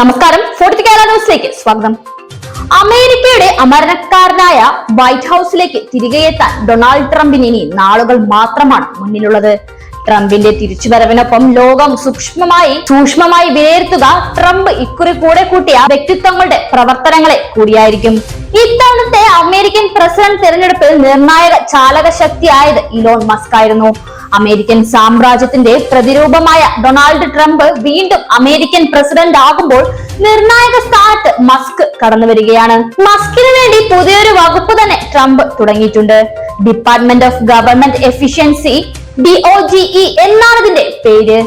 നമസ്കാരം. ഫോർട്ടി കേരള ന്യൂസിലേക്ക് സ്വാഗതം. അമേരിക്കയുടെ അമരണക്കാരനായ വൈറ്റ് ഹൗസിലേക്ക് തിരികെ എത്താൻ ഡൊണാൾഡ് ട്രംപിന് ഇനി നാളുകൾ മാത്രമാണ് മുന്നിലുള്ളത്. ട്രംപിന്റെ തിരിച്ചുവരവിനൊപ്പം ലോകം സൂക്ഷ്മമായി സൂക്ഷ്മമായി വിലയിരുത്തുക ട്രംപ് ഇക്കുറി കൂടെ കൂട്ടിയ വ്യക്തിത്വങ്ങളുടെ പ്രവർത്തനങ്ങളെ കൂടിയായിരിക്കും. ഇത്തവണത്തെ അമേരിക്കൻ പ്രസിഡന്റ് തെരഞ്ഞെടുപ്പിൽ നിർണായക ചാലക ശക്തിയായത് ഇലോൺ മസ്ക് ആയിരുന്നു അമേരിക്കൻ സാമ്രാജ്യത്തിന്റെ പ്രതിരൂപമായ ഡൊണാൾഡ് ട്രംപ് വീണ്ടും അമേരിക്കൻ പ്രസിഡന്റ് ആകുമ്പോൾ നിർണായക സ്ഥാനത്ത് മസ്ക് കടന്നു വരികയാണ്. മസ്കിന് വേണ്ടി പുതിയൊരു വകുപ്പ് തന്നെ ട്രംപ് തുടങ്ങിയിട്ടുണ്ട്. Department of government efficiency D O G E എന്നാണ് ഇതിന്റെ പേര്.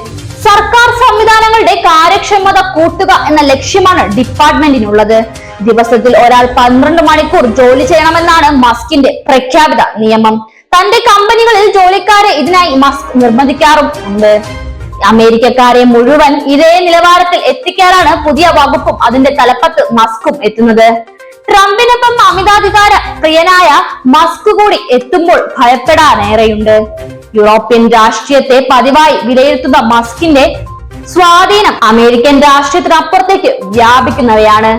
സർക്കാർ സംവിധാനങ്ങളുടെ കാര്യക്ഷമത കൂട്ടുക എന്ന ലക്ഷ്യമാണ് ഡിപ്പാർട്ട്മെന്റിനുള്ളത്. ദിവസത്തിൽ ഒരാൾ പന്ത്രണ്ട് മണിക്കൂർ ജോലി ചെയ്യണമെന്നാണ് മസ്കിന്റെ പ്രഖ്യാപിത നിയമം. തന്റെ കമ്പനികളിൽ ജോലിക്കാരെ ഇതിനായി മസ്ക് നിർബന്ധിക്കാറും ഉണ്ട്. അമേരിക്കക്കാരെ മുഴുവൻ ഇതേ നിലവാരത്തിൽ എത്തിക്കാനാണ് പുതിയ വകുപ്പും അതിന്റെ തലപ്പത്ത് മസ്കും എത്തുന്നത്. ട്രംപിനൊപ്പം അമിതാധികാര പ്രിയനായ മസ്ക് കൂടി എത്തുമ്പോൾ ഭയപ്പെടാനേറെയുണ്ട് യൂറോപ്യൻ രാഷ്ട്രീയത്തെ പതിവായി വിലയിരുത്തുന്ന മസ്കിന്റെ സ്വാധീനം അമേരിക്കൻ രാഷ്ട്രീയത്തിനപ്പുറത്തേക്ക് വ്യാപിക്കുന്നവയാണ്.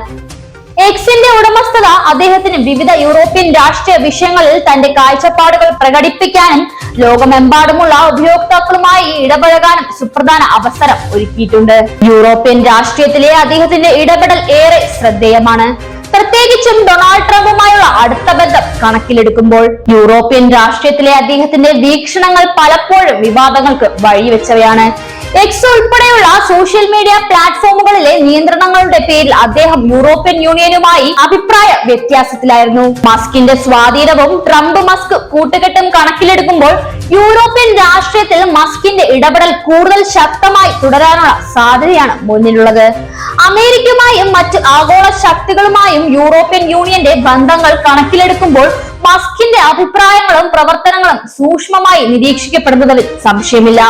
എക്സിന്റെ ഉടമസ്ഥത അദ്ദേഹത്തിന് വിവിധ യൂറോപ്യൻ രാഷ്ട്രീയ വിഷയങ്ങളിൽ തന്റെ കാഴ്ചപ്പാടുകൾ പ്രകടിപ്പിക്കാനും ലോകമെമ്പാടുമുള്ള ഉപയോക്താക്കളുമായി ഇടപഴകാനും സുപ്രധാന അവസരം ഒരുക്കിയിട്ടുണ്ട്. യൂറോപ്യൻ രാഷ്ട്രീയത്തിലെ അദ്ദേഹത്തിന്റെ ഇടപെടൽ ഏറെ ശ്രദ്ധേയമാണ്. പ്രത്യേകിച്ചും ഡൊണാൾഡ് ട്രംപുമായുള്ള അടുത്ത ബന്ധം കണക്കിലെടുക്കുമ്പോൾ യൂറോപ്യൻ രാഷ്ട്രീയത്തിലെ അദ്ദേഹത്തിന്റെ വീക്ഷണങ്ങൾ പലപ്പോഴും വിവാദങ്ങൾക്ക് വഴിവെച്ചവയാണ്. എക്സ് ഉൾപ്പെടെയുള്ള സോഷ്യൽ മീഡിയ പ്ലാറ്റ്ഫോമുകളിലെ നിയന്ത്രണങ്ങളുടെ പേരിൽ അദ്ദേഹം യൂറോപ്യൻ യൂണിയനുമായി അഭിപ്രായ വ്യത്യാസത്തിലായിരുന്നു. മസ്കിന്റെ സ്വാധീനവും ട്രംപ് മസ്ക് കൂട്ടുകെട്ടും കണക്കിലെടുക്കുമ്പോൾ യൂറോപ്യൻ രാഷ്ട്രീയത്തിൽ മസ്കിന്റെ ഇടപെടൽ കൂടുതൽ ശക്തമായി തുടരാനുള്ള സാധ്യതയാണ് മുന്നിലുള്ളത്. അമേരിക്കയുമായും മറ്റ് ആഗോള ശക്തികളുമായും യൂറോപ്യൻ യൂണിയന്റെ ബന്ധങ്ങൾ കണക്കിലെടുക്കുമ്പോൾ മസ്കിന്റെ അഭിപ്രായങ്ങളും പ്രവർത്തനങ്ങളും സൂക്ഷ്മമായി നിരീക്ഷിക്കപ്പെടുന്നതിൽ സംശയമില്ല.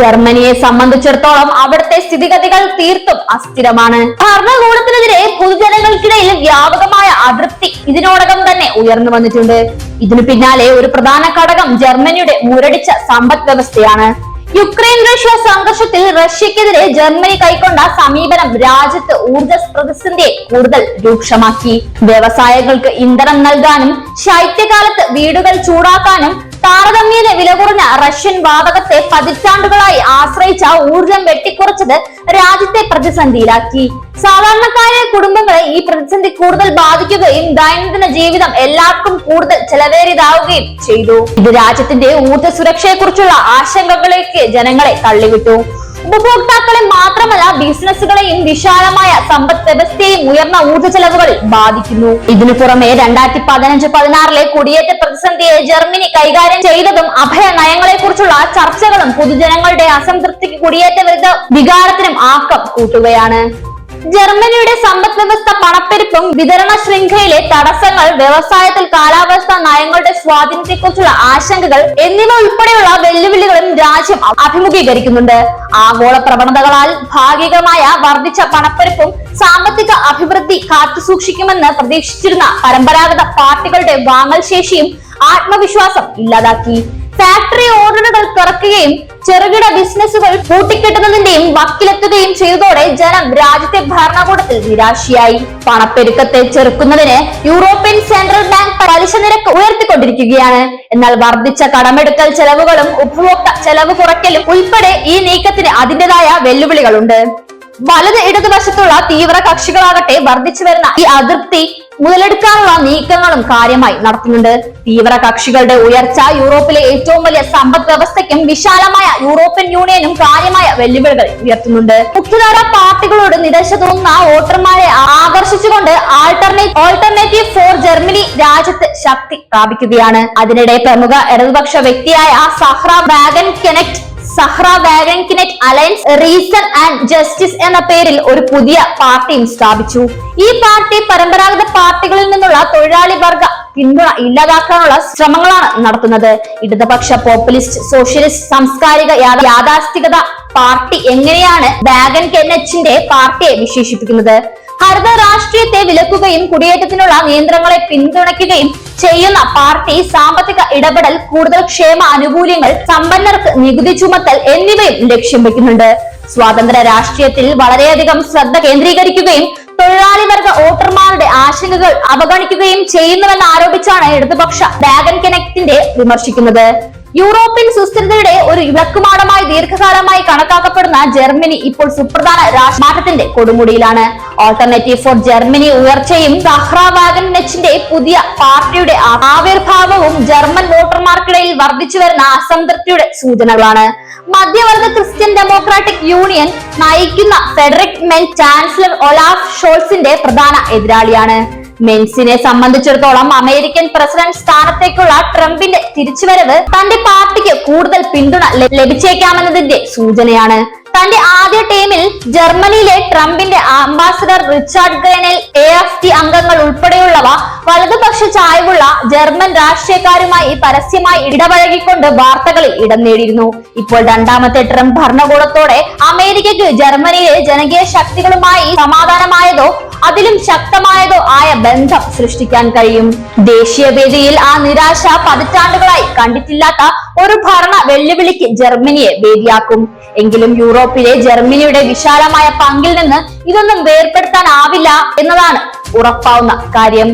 ജർമ്മനിയെ സംബന്ധിച്ചിടത്തോളം അവിടുത്തെ സ്ഥിതിഗതികൾ തീർത്തും അസ്ഥിരമാണ്. ഭരണകൂടത്തിനെതിരെ പൊതുജനങ്ങൾക്കിടയിൽ വ്യാപകമായ അതൃപ്തി ഇതിനോടകം തന്നെ ഉയർന്നു വന്നിട്ടുണ്ട്. ഇതിനു പിന്നാലെ ഒരു പ്രധാന ഘടകം ജർമ്മനിയുടെ മുരടിച്ച സമ്പദ് വ്യവസ്ഥയാണ് യുക്രൈൻ റഷ്യ സംഘർഷത്തിൽ റഷ്യക്കെതിരെ ജർമ്മനി കൈക്കൊണ്ട സമീപനം രാജ്യത്ത് ഊർജ പ്രതിസന്ധിയെ കൂടുതൽ രൂക്ഷമാക്കി. വ്യവസായങ്ങൾക്ക് ഇന്ധനം നൽകാനും ശൈത്യകാലത്ത് വീടുകൾ ചൂടാക്കാനും താരതമ്യേന വില കുറഞ്ഞ റഷ്യൻ വാതകത്തെ പതിറ്റാണ്ടുകളായി ആശ്രയിച്ച ഊർജം വെട്ടിക്കുറച്ചത് രാജ്യത്തെ പ്രതിസന്ധിയിലാക്കി. സാധാരണക്കാരായ കുടുംബങ്ങളെ ഈ പ്രതിസന്ധി കൂടുതൽ ബാധിക്കുകയും ദൈനംദിന ജീവിതം എല്ലാവർക്കും കൂടുതൽ ചെലവേറിയതാവുകയും ചെയ്തു. ഇത് രാജ്യത്തിന്റെ ഊർജ സുരക്ഷയെക്കുറിച്ചുള്ള ആശങ്കകളിലേക്ക് ജനങ്ങളെ തള്ളിവിട്ടു. ഉപഭോക്താക്കളെ മാത്രമല്ല ബിസിനസ്സുകളെയും വിശാലമായ സമ്പദ് വ്യവസ്ഥയെയും ഉയർന്ന ഊർജ ചെലവുകൾ ബാധിക്കുന്നു. ഇതിനു പുറമെ രണ്ടായിരത്തി പതിനഞ്ച് പതിനാറിലെ കുടിയേറ്റ പ്രതിസന്ധിയെ ജർമ്മനി കൈകാര്യം ചെയ്തതും അഭയ നയങ്ങളെ കുറിച്ചുള്ള ചർച്ചകളും പൊതുജനങ്ങളുടെ അസംതൃപ്തിക്ക് കുടിയേറ്റ വിരുദ്ധ വികാരത്തിനും ആക്കം കൂട്ടുകയാണ്. ജർമ്മനിയുടെ സമ്പദ് വ്യവസ്ഥ പണപ്പെരുപ്പും വിതരണ ശൃംഖലയിലെ തടസ്സങ്ങൾ വ്യവസായത്തിൽ കാലാവസ്ഥ നയങ്ങളുടെ സ്വാധീനത്തെക്കുറിച്ചുള്ള ആശങ്കകൾ എന്നിവ ഉൾപ്പെടെയുള്ള വെല്ലുവിളികളും രാജ്യം അഭിമുഖീകരിക്കുന്നുണ്ട്. ആഗോള പ്രവണതകളാൽ ഭാഗികമായ വർദ്ധിച്ച പണപ്പെരുപ്പും സാമ്പത്തിക അഭിവൃദ്ധി കാത്തുസൂക്ഷിക്കുമെന്ന് പ്രതീക്ഷിച്ചിരുന്ന പരമ്പരാഗത പാർട്ടികളുടെ വാങ്ങൽ ശേഷിയും ആത്മവിശ്വാസം ഇല്ലാതാക്കി. ഫാക്ടറി ഓർഡറുകൾ കുറയ്ക്കുകയും ചെറുകിട ബിസിനസ്സുകൾ പൂട്ടിക്കെട്ടുന്നതിന്റെയും വക്കിലെത്തുകയും ചെയ്തതോടെ ജനം രാജ്യത്തെ ഭരണകൂടത്തിൽ നിരാശയായി. പണപ്പെരുക്കത്തെ ചെറുക്കുന്നതിന് യൂറോപ്യൻ സെൻട്രൽ ബാങ്ക് പലിശ നിരക്ക് ഉയർത്തിക്കൊണ്ടിരിക്കുകയാണ്. എന്നാൽ വർദ്ധിച്ച കടമെടുക്കൽ ചെലവുകളും ഉപഭോക്ത ചെലവ് കുറയ്ക്കലും ഉൾപ്പെടെ ഈ നീക്കത്തിന് അതിന്റേതായ വെല്ലുവിളികളുണ്ട്. വലത് ഇടതുവശത്തുള്ള തീവ്ര കക്ഷികളാകട്ടെ വർദ്ധിച്ചു വരുന്ന ഈ അതൃപ്തി മുതലെടുക്കാനുള്ള നീക്കങ്ങളും കാര്യമായി നടത്തുന്നുണ്ട്. തീവ്ര കക്ഷികളുടെ ഉയർച്ച യൂറോപ്പിലെ ഏറ്റവും വലിയ സമ്പദ് വ്യവസ്ഥയ്ക്കും വിശാലമായ യൂറോപ്യൻ യൂണിയനും കാര്യമായ വെല്ലുവിളികൾ ഉയർത്തുന്നുണ്ട്. മുഖ്യധാര പാർട്ടികളോട് നിരാശ തോന്നുന്ന വോട്ടർമാരെ ആകർഷിച്ചുകൊണ്ട് ആൾട്ടർനേറ്റ് ഓൾട്ടർനേറ്റീവ് ഫോർ ജർമ്മനി രാജ്യത്ത് ശക്തി പ്രാപിക്കുകയാണ്. അതിനിടെ പ്രമുഖ ഇടതുപക്ഷ വ്യക്തിയായ സഹ്ര വാഗൻ കെനക്ട് സഹ്റ വാഗൻ കിനെറ്റ് അലയൻസ് റീസൺ ആൻഡ് ജസ്റ്റിസ് എന്ന പേരിൽ ഒരു പുതിയ പാർട്ടിയും സ്ഥാപിച്ചു. ഈ പാർട്ടി പരമ്പരാഗത പാർട്ടികളിൽ നിന്നുള്ള തൊഴിലാളി വർഗ പിന്തുണ ഇല്ലാതാക്കാനുള്ള ശ്രമങ്ങളാണ് നടത്തുന്നത്. ഇടതുപക്ഷ പോപ്പുലിസ്റ്റ് സോഷ്യലിസ്റ്റ് സാംസ്കാരിക യാഥാ- യാഥാസ്ഥികത പാർട്ടി എങ്ങനെയാണ് വാഗൻ കെനച്ചിന്റെ പാർട്ടിയെ വിശേഷിപ്പിക്കുന്നത്? ഹരിത രാഷ്ട്രീയത്തെ വിലക്കുകയും കുടിയേറ്റത്തിനുള്ള നിയന്ത്രണങ്ങളെ പിന്തുണയ്ക്കുകയും ചെയ്യുന്ന പാർട്ടി സാമ്പത്തിക ഇടപെടൽ കൂടുതൽ ക്ഷേമ ആനുകൂല്യങ്ങൾ സമ്പന്നർക്ക് നികുതി ചുമത്തൽ എന്നിവയും ലക്ഷ്യം വെക്കുന്നുണ്ട്. സ്വാതന്ത്ര്യ രാഷ്ട്രീയത്തിൽ വളരെയധികം ശ്രദ്ധ കേന്ദ്രീകരിക്കുകയും തൊഴിലാളി വർഗ വോട്ടർമാരുടെ ആശങ്കകൾ അവഗണിക്കുകയും ചെയ്യുന്നുവെന്ന് ആരോപിച്ചാണ് ഇടതുപക്ഷ ഡാഗൻ കനക്റ്റിന്റെ വിമർശിക്കുന്നത്. യൂറോപ്യൻ സുസ്ഥിരതയുടെ ഒരു ഇളക്കുമാടമായി ദീർഘകാലമായി കണക്കാക്കപ്പെടുന്ന ജർമ്മനി ഇപ്പോൾ സുപ്രധാന രാഷ്ട്രമാറ്റത്തിന്റെ കൊടുമുടിയിലാണ്. ഓൾട്ടർനേറ്റീവ് ഫോർ ജർമ്മനി ഉയർച്ചയും സഹ്രാവാഗൻ വാഗൻ നെച്ചിന്റെ പുതിയ പാർട്ടിയുടെ ആവിർഭാവവും ജർമ്മൻ വോട്ടർമാർക്കിടയിൽ വർദ്ധിച്ചു വരുന്ന അസംതൃപ്തിയുടെ സൂചനകളാണ്. മധ്യവർഗ ക്രിസ്ത്യൻ ഡെമോക്രാറ്റിക് യൂണിയൻ നയിക്കുന്ന ഫെഡറിക് മെൻ ചാൻസലർ ഒലാഫ് ഷോൾസിന്റെ പ്രധാന എതിരാളിയാണ്. മെൻസിനെ സംബന്ധിച്ചിടത്തോളം അമേരിക്കൻ പ്രസിഡന്റ് സ്ഥാനത്തേക്കുള്ള ട്രംപിന്റെ തിരിച്ചുവരവ് തന്റെ പാർട്ടിക്ക് കൂടുതൽ പിന്തുണ ലഭ- ലഭിച്ചേക്കാമെന്നതിന്റെ സൂചനയാണ്. തന്റെ ആദ്യ ടീമിൽ ജർമ്മനിയിലെ ട്രംപിന്റെ ambassador Richard Grenell A F D അംഗങ്ങൾ ഉൾപ്പെടെയുള്ളവ വലതുപക്ഷ ചായ്വുള്ള ജർമ്മൻ രാഷ്ട്രീയക്കാരുമായി പരസ്യമായി ഇടപഴകിക്കൊണ്ട് വാർത്തകളിൽ ഇടം നേടിയിരുന്നു. ഇപ്പോൾ രണ്ടാമത്തെ ട്രംപ് ഭരണകൂടത്തോടെ അമേരിക്കയ്ക്ക് ജർമ്മനിയിലെ ജനകീയ ശക്തികളുമായി സമാധാനമായതോ അതിലും ശക്തമായതോ ആയ ബന്ധം സൃഷ്ടിക്കാൻ കഴിയും. ദേശീയവേദിയിൽ ആ നിരാശ പതിറ്റാണ്ടുകളായി കണ്ടിട്ടില്ലാത്ത ഒരു ഭരണ വെല്ലുവിളിക്ക് ജർമ്മനിയെ വേദിയാക്കും. എങ്കിലും യൂറോപ്പിലെ ജർമ്മനിയുടെ വിശാലമായ പങ്കിൽ നിന്ന് ഇതൊന്നും വേർപെടുത്താനാവില്ല എന്നതാണ് ഉറപ്പാവുന്ന കാര്യം.